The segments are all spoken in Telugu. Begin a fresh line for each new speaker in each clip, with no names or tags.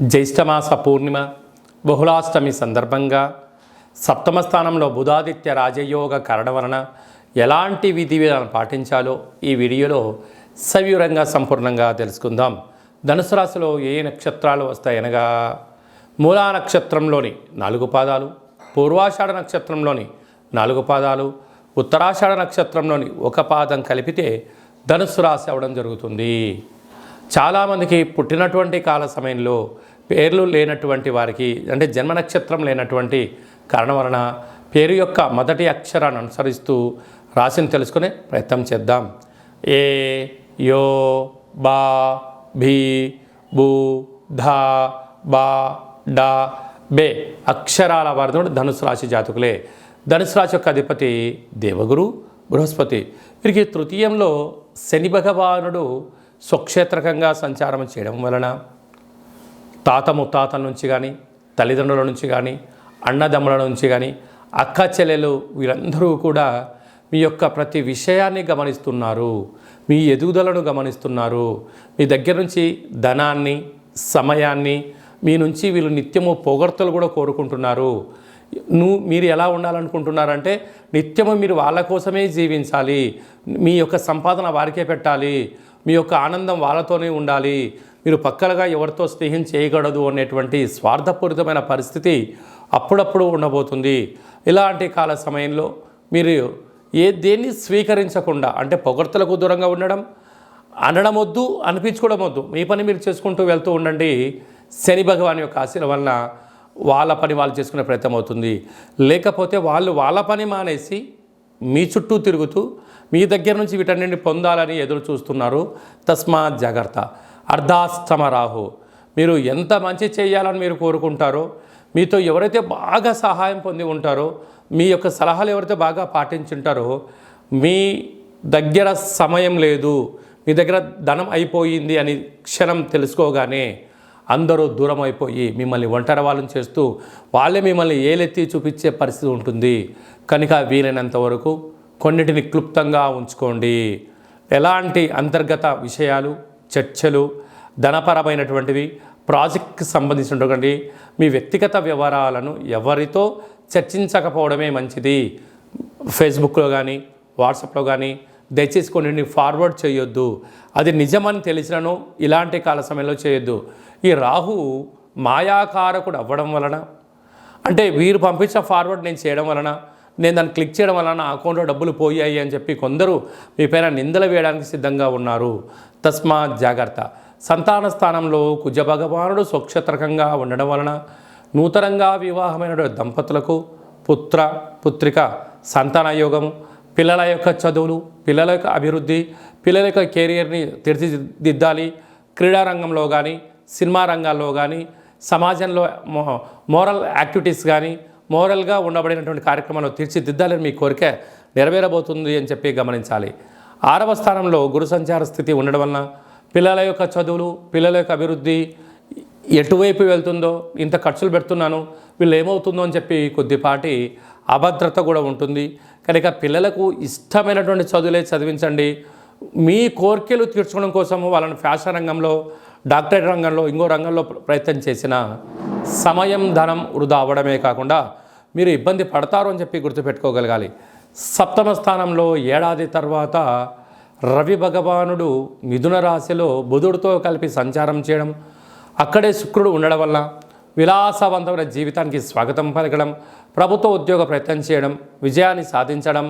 జ్యేష్ఠమాస పూర్ణిమ బహుళాష్టమి సందర్భంగా సప్తమ స్థానంలో బుధాదిత్య రాజయోగ కారణం వలన ఎలాంటి విధి విధానం పాటించాలో ఈ వీడియోలో సవివరంగా సంపూర్ణంగా తెలుసుకుందాం. ధనుసు రాశిలో ఏ నక్షత్రాలు వస్తాయనగా మూలా నక్షత్రంలోని నాలుగు పాదాలు పూర్వాషాఢ నక్షత్రంలోని నాలుగు పాదాలు ఉత్తరాషాఢ నక్షత్రంలోని ఒక పాదం కలిపితే ధనుసు రాశి అవ్వడం జరుగుతుంది. చాలామందికి పుట్టినటువంటి కాల సమయంలో పేర్లు లేనటువంటి వారికి అంటే జన్మ నక్షత్రం లేనటువంటి కారణం వలన పేరు యొక్క మొదటి అక్షరాన్ని అనుసరిస్తూ రాశిని తెలుసుకునే ప్రయత్నం చేద్దాం. ఏ యో బా భీ బూ ధా బా డా బే అక్షరాల వారితో ధనుసు రాశి జాతకులే. ధనుసు రాశి యొక్క అధిపతి దేవగురు బృహస్పతి. వీరికి తృతీయంలో శని భగవానుడు స్వక్షేత్రకంగా సంచారం చేయడం వలన తాత ముత్తాతల నుంచి కానీ తల్లిదండ్రుల నుంచి కానీ అన్నదమ్ముల నుంచి కానీ అక్క చెల్లెలు వీరందరూ కూడా మీ యొక్క ప్రతి విషయాన్ని గమనిస్తున్నారు. మీ ఎదుగుదలను గమనిస్తున్నారు. మీ దగ్గర నుంచి ధనాన్ని సమయాన్ని మీ నుంచి వీళ్ళు నిత్యము పొగడ్తలు కూడా కోరుకుంటున్నారు. నువ్వు మీరు ఎలా ఉండాలనుకుంటున్నారంటే నిత్యము మీరు వాళ్ళ కోసమే జీవించాలి. మీ యొక్క సంపాదన వారికే పెట్టాలి. మీ యొక్క ఆనందం వాళ్ళతోనే ఉండాలి. మీరు పక్కలుగా ఎవరితో స్నేహం చేయకూడదు అనేటువంటి స్వార్థపూరితమైన పరిస్థితి అప్పుడప్పుడు ఉండబోతుంది. ఇలాంటి కాల సమయంలో మీరు ఏ దేన్ని స్వీకరించకుండా అంటే పొగడ్తలకు దూరంగా ఉండడం అనడం వద్దు అనిపించుకోవడం వద్దు మీ పని మీరు చేసుకుంటూ వెళ్తూ ఉండండి. శని భగవాన్ యొక్క ఆశీల వలన వాళ్ళ పని వాళ్ళు చేసుకునే ప్రయత్నం అవుతుంది. లేకపోతే వాళ్ళు వాళ్ళ పని మానేసి మీ చుట్టూ తిరుగుతూ మీ దగ్గర నుంచి వీటన్నింటిని పొందాలని ఎదురు చూస్తున్నారు. తస్మాత్ జాగ్రత్త. అర్ధాస్తమ రాహు. మీరు ఎంత మంచి చేయాలని మీరు కోరుకుంటారో మీతో ఎవరైతే బాగా సహాయం పొంది ఉంటారో మీ యొక్క సలహాలు ఎవరైతే బాగా పాటించుంటారో మీ దగ్గర సమయం లేదు మీ దగ్గర ధనం అయిపోయింది అని క్షణం తెలుసుకోగానే అందరూ దూరం అయిపోయి మిమ్మల్ని ఒంటరి వాళ్ళని చేస్తూ వాళ్ళే మిమ్మల్ని ఏలెత్తి చూపించే పరిస్థితి ఉంటుంది. కనుక వీలైనంత వరకు కొన్నిటిని క్లుప్తంగా ఉంచుకోండి. ఎలాంటి అంతర్గత విషయాలు చర్చలు ధనపరమైనటువంటివి ప్రాజెక్ట్కి సంబంధించినటువంటి మీ వ్యక్తిగత వివరాలను ఎవరితో చర్చించకపోవడమే మంచిది. ఫేస్బుక్లో కానీ వాట్సాప్లో కానీ దయచేసి కొన్ని ఫార్వర్డ్ చేయొద్దు. అది నిజమని తెలిసినను ఇలాంటి కాల సమయంలో చేయొద్దు. ఈ రాహు మాయాకారకుడు అవ్వడం వలన అంటే వీరు పంపించిన ఫార్వర్డ్ నేను చేయడం వలన నేను దాన్ని క్లిక్ చేయడం వలన నా అకౌంట్లో డబ్బులు పోయాయి అని చెప్పి కొందరు మీ పైన నిందలు వేయడానికి సిద్ధంగా ఉన్నారు. తస్మా జాగ్రత్త. సంతాన స్థానంలో కుజ భగవానుడు స్వక్షత్రకంగా ఉండడం వలన నూతనంగా వివాహమైన దంపతులకు పుత్ర పుత్రిక సంతాన యోగం పిల్లల యొక్క చదువులు పిల్లల యొక్క అభివృద్ధి పిల్లల యొక్క కెరియర్ని తీర్చిదిద్దాలి. క్రీడారంగంలో కానీ సినిమా రంగాల్లో కానీ సమాజంలో మో- మోరల్ యాక్టివిటీస్ కానీ మోరల్గా ఉండబడినటువంటి కార్యక్రమాలు తీర్చిదిద్దాలని మీ కోరిక నెరవేరబోతుంది అని చెప్పి గమనించాలి. ఆరవ స్థానంలో గురు సంచార స్థితి ఉండడం వలన పిల్లల యొక్క చదువులు పిల్లల యొక్క అభివృద్ధి ఎటువైపు వెళ్తుందో ఇంత ఖర్చులు పెడుతున్నాను వీళ్ళు ఏమవుతుందో అని చెప్పి కొద్దిపాటి అభద్రత కూడా ఉంటుంది. కనుక పిల్లలకు ఇష్టమైనటువంటి చదువులే చదివించండి. మీ కోరికలు తీర్చుకోవడం కోసం వాళ్ళని ఫ్యాషన్ రంగంలో డాక్టరేట్ రంగంలో ఇంకో రంగంలో ప్రయత్నం చేసిన సమయం ధనం వృధా అవ్వడమే కాకుండా మీరు ఇబ్బంది పడతారు అని చెప్పి గుర్తుపెట్టుకోగలగాలి. సప్తమ స్థానంలో ఏడాది తర్వాత రవి భగవానుడు మిథున రాశిలో బుధుడితో కలిపి సంచారం చేయడం అక్కడే శుక్రుడు ఉండడం వల్ల విలాసవంతమైన జీవితానికి స్వాగతం పలకడం ప్రభుత్వ ఉద్యోగ ప్రయత్నం చేయడం విజయాన్ని సాధించడం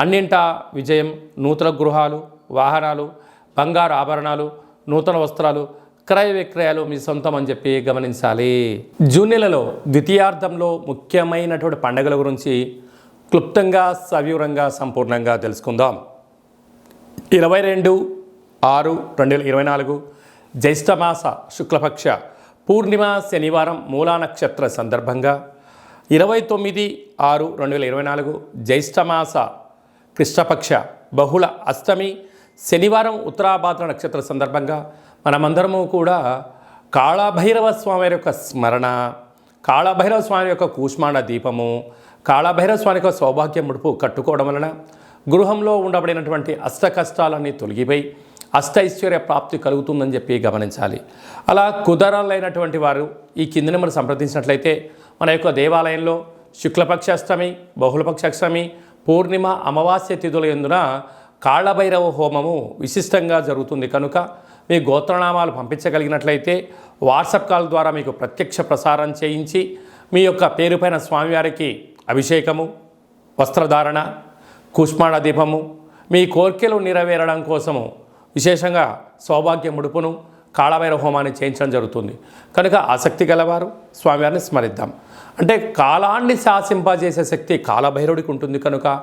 అన్నింటా విజయం నూతన గృహాలు వాహనాలు బంగారు ఆభరణాలు నూతన వస్త్రాలు క్రయ విక్రయాలు మీ సొంతం అని చెప్పి గమనించాలి. జూన్ నెలలో ద్వితీయార్థంలో ముఖ్యమైనటువంటి పండుగల గురించి క్లుప్తంగా సవివరంగా సంపూర్ణంగా తెలుసుకుందాం. ఇరవై రెండు ఆరు రెండు వేల ఇరవై నాలుగు జ్యేష్ఠమాస శుక్లపక్ష పూర్ణిమ శనివారం మూలా నక్షత్ర సందర్భంగా. ఇరవై తొమ్మిది ఆరు రెండు వేల ఇరవై నాలుగు జ్యేష్ఠమాస కృష్ణపక్ష బహుళ అష్టమి శనివారం ఉత్తరాభాద్ర నక్షత్ర సందర్భంగా. మనమందరము కూడా కాళభైరవ స్వామి యొక్క స్మరణ కాళభైరవ స్వామి యొక్క కూష్మాండ దీపము కాళభైరవ స్వామి యొక్క సౌభాగ్య ముడుపు కట్టుకోవడం వలన గృహంలో ఉండబడినటువంటి అష్ట కష్టాలన్నీ తొలగిపోయి అష్టైశ్వర్య ప్రాప్తి కలుగుతుందని చెప్పి గమనించాలి. అలా కుదరాలైనటువంటి వారు ఈ కింది నెంబర్ సంప్రదించినట్లయితే మన యొక్క దేవాలయంలో శుక్లపక్ష అష్టమి బహుళపక్ష అష్టమి పూర్ణిమ అమావాస్య తిథుల ఎందున కాళభైరవ హోమము విశిష్టంగా జరుగుతుంది. కనుక మీ గోత్రనామాలు పంపించగలిగినట్లయితే వాట్సాప్ కాల్ ద్వారా మీకు ప్రత్యక్ష ప్రసారం చేయించి మీ యొక్క పేరుపైన స్వామివారికి అభిషేకము వస్త్రధారణ కుష్మాణ దీపము మీ కోర్కెలు నెరవేరడం కోసము విశేషంగా సౌభాగ్య ముడుపును కాళభైరవ హోమాన్ని చేయించడం జరుగుతుంది. కనుక ఆసక్తి గలవారు స్వామివారిని స్మరిద్దాం. అంటే కాలాన్ని శాసింపజేసే శక్తి కాలభైరవుడికి ఉంటుంది కనుక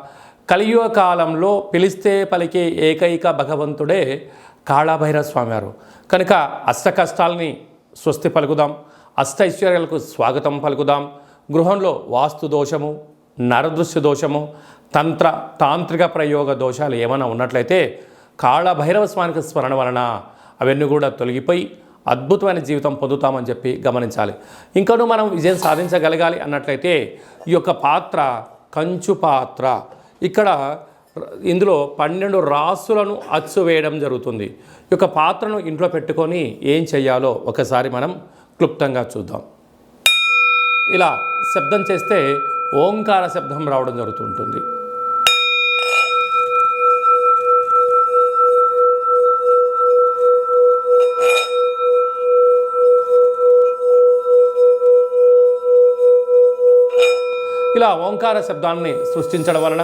కలియుగ కాలంలో పిలిస్తే పలికే ఏకైక భగవంతుడే కాళభైరవ స్వామివారు కనుక అష్ట కష్టాలని స్వస్తి పలుకుదాం. అష్ట ఐశ్వర్యాలకు స్వాగతం పలుకుదాం. గృహంలో వాస్తు దోషము నరదృశ్య దోషము తంత్ర తాంత్రిక ప్రయోగ దోషాలు ఏమైనా ఉన్నట్లయితే కాళభైరవ స్వామికి స్మరణ వలన అవన్నీ కూడా తొలగిపోయి అద్భుతమైన జీవితం పొందుతామని చెప్పి గమనించాలి. ఇంకనూ మనం విజయం సాధించగలగాలి అన్నట్లయితే ఈ యొక్క పాత్ర కంచు పాత్ర. ఇక్కడ ఇందులో పన్నెండు రాసులను అచ్చు వేయడం జరుగుతుంది. ఈ యొక్క పాత్రను ఇంట్లో పెట్టుకొని ఏం చేయాలో ఒకసారి మనం క్లుప్తంగా చూద్దాం. ఇలా శబ్దం చేస్తే ఓంకార శబ్దం రావడం జరుగుతుంటుంది. ఇలా ఓంకార శబ్దాన్ని సృష్టించడం వలన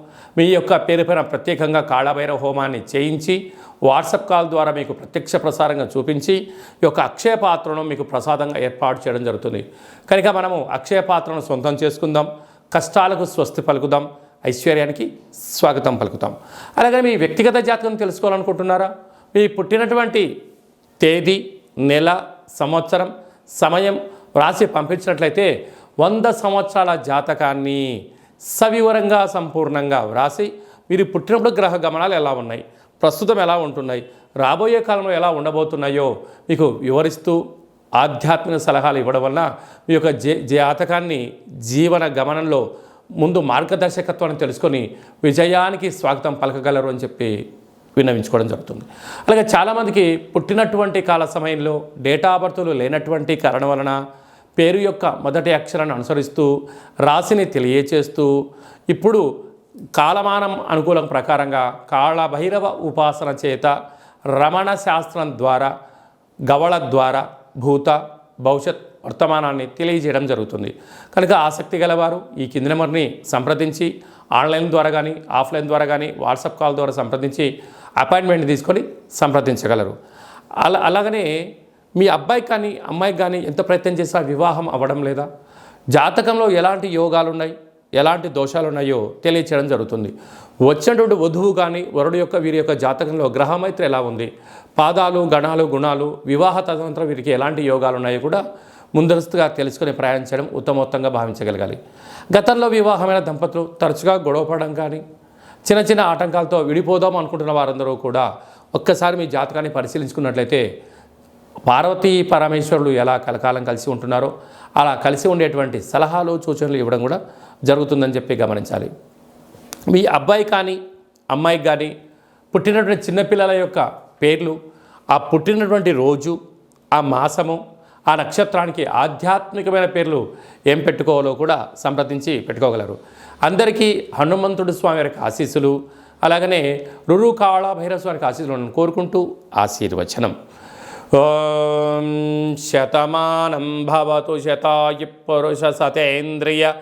మీ యొక్క పేరు పైన ప్రత్యేకంగా కాళభైరవ హోమాన్ని చేయించి వాట్సాప్ కాల్ ద్వారా మీకు ప్రత్యక్ష ప్రసారంగా చూపించి ఈ యొక్క అక్షయ పాత్రను మీకు ప్రసాదంగా ఏర్పాటు చేయడం జరుగుతుంది. కనుక మనము అక్షయ పాత్రను సొంతం చేసుకుందాం కష్టాలకు స్వస్తి పలుకుదాం ఐశ్వర్యానికి స్వాగతం పలుకుతాం. అలాగే మీ వ్యక్తిగత జాతకం తెలుసుకోవాలనుకుంటున్నారా? మీ పుట్టినటువంటి తేదీ నెల సంవత్సరం సమయం రాసి పంపించినట్లయితే వంద సంవత్సరాల జాతకాన్ని సవివరంగా సంపూర్ణంగా వ్రాసి మీరు పుట్టినప్పుడు గ్రహ గమనాలు ఎలా ఉన్నాయి? ప్రస్తుతం ఎలా ఉంటున్నాయి? రాబోయే కాలంలో ఎలా ఉండబోతున్నాయో మీకు వివరిస్తూ ఆధ్యాత్మిక సలహాలు ఇవ్వడం వల్ల మీ యొక్క జే జాతకాన్ని జీవన గమనంలో ముందు మార్గదర్శకత్వాన్ని తెలుసుకొని విజయానికి స్వాగతం పలకగలరు అని చెప్పి విన్నవించుకోవడం జరుగుతుంది. అలాగే చాలామందికి పుట్టినటువంటి కాల సమయంలో డేటా బర్తులు లేనటువంటి కారణం వలన పేరు యొక్క మొదటి అక్షరాన్ని అనుసరిస్తూ రాశిని తెలియచేస్తూ ఇప్పుడు కాలమానం అనుకూలం ప్రకారంగా కాళభైరవ ఉపాసన చేత రమణ శాస్త్రం ద్వారా గవళ ద్వారా భూత భవిష్యత్ వర్తమానాన్ని తెలియజేయడం జరుగుతుంది. కనుక ఆసక్తి గలవారు ఈ కింది నెంబర్ని సంప్రదించి ఆన్లైన్ ద్వారా కానీ ఆఫ్లైన్ ద్వారా కానీ వాట్సాప్ కాల్ ద్వారా సంప్రదించి అపాయింట్మెంట్ తీసుకొని సంప్రదించగలరు. అలా అలాగనే మీ అబ్బాయికి కానీ అమ్మాయికి కానీ ఎంత ప్రయత్నం చేసినా వివాహం అవ్వడం లేదా? జాతకంలో ఎలాంటి యోగాలు ఉన్నాయి ఎలాంటి దోషాలు ఉన్నాయో తెలియచేయడం జరుగుతుంది. వచ్చినటువంటి వధువు కానీ వరుడు యొక్క వీరి యొక్క జాతకంలో గ్రహమైత్రి ఎలా ఉంది? పాదాలు గణాలు గుణాలు వివాహ తదనంతరం వీరికి ఎలాంటి యోగాలు ఉన్నాయో కూడా ముందస్తుగా తెలుసుకుని ప్రయాణించడం ఉత్తమోత్తంగా భావించగలగాలి. గతంలో వివాహమైన దంపతులు తరచుగా గొడవపడడం కానీ చిన్న చిన్న ఆటంకాలతో విడిపోదాం అనుకుంటున్న వారందరూ కూడా ఒక్కసారి మీ జాతకాన్ని పరిశీలించుకున్నట్లయితే పార్వతీ పరమేశ్వరులు ఎలా కలకాలం కలిసి ఉంటున్నారో అలా కలిసి ఉండేటువంటి సలహాలు సూచనలు ఇవ్వడం కూడా జరుగుతుందని చెప్పి గమనించాలి. మీ అబ్బాయి కానీ అమ్మాయికి కానీ పుట్టినటువంటి చిన్నపిల్లల యొక్క పేర్లు ఆ పుట్టినటువంటి రోజు ఆ మాసము ఆ నక్షత్రానికి ఆధ్యాత్మికమైన పేర్లు ఏం పెట్టుకోవాలో కూడా సంప్రదించి పెట్టుకోగలరు. అందరికీ హనుమంతుడు స్వామి వారికి ఆశీస్సులు అలాగనే రురు కావళ భైరవ స్వామికి ఆశీస్సులు కోరుకుంటూ ఆశీర్వచనం. ఓం శతమానం భవతు శతాయు పురుష సతేంద్రియ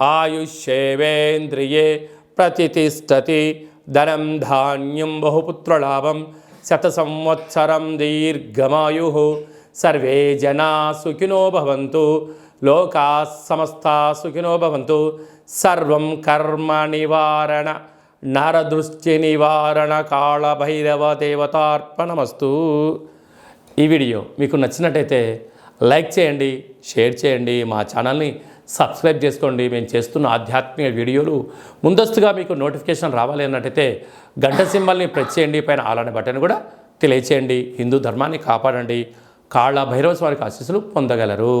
ఆయుష్యేవేంద్రియే ప్రతిష్టతి ధనం ధాన్యం బహుపుత్రలాభం. శత సంవత్సరం దీర్ఘమాయు. సర్వే జనా సుఖినో భవంతు. లోకా సమస్తా సుఖినో భవంతు. సర్వం కర్మ నివారణ. నరదృష్టి నివారణ. కాళభైరవ దేవతార్పణమస్తు. ఈ వీడియో మీకు నచ్చినట్టయితే లైక్ చేయండి షేర్ చేయండి మా ఛానల్ని సబ్స్క్రైబ్ చేసుకోండి. మేము చేస్తున్న ఆధ్యాత్మిక వీడియోలు ముందస్తుగా మీకు నోటిఫికేషన్ రావాలి అన్నట్టయితే గంట సింబల్ని ప్రెస్ చేయండి పైన అలానే బటన్ కూడా తెలియచేయండి. హిందూ ధర్మాన్ని కాపాడండి. కాళ్ళ భైరవ స్వామికి ఆశీస్సులు పొందగలరు.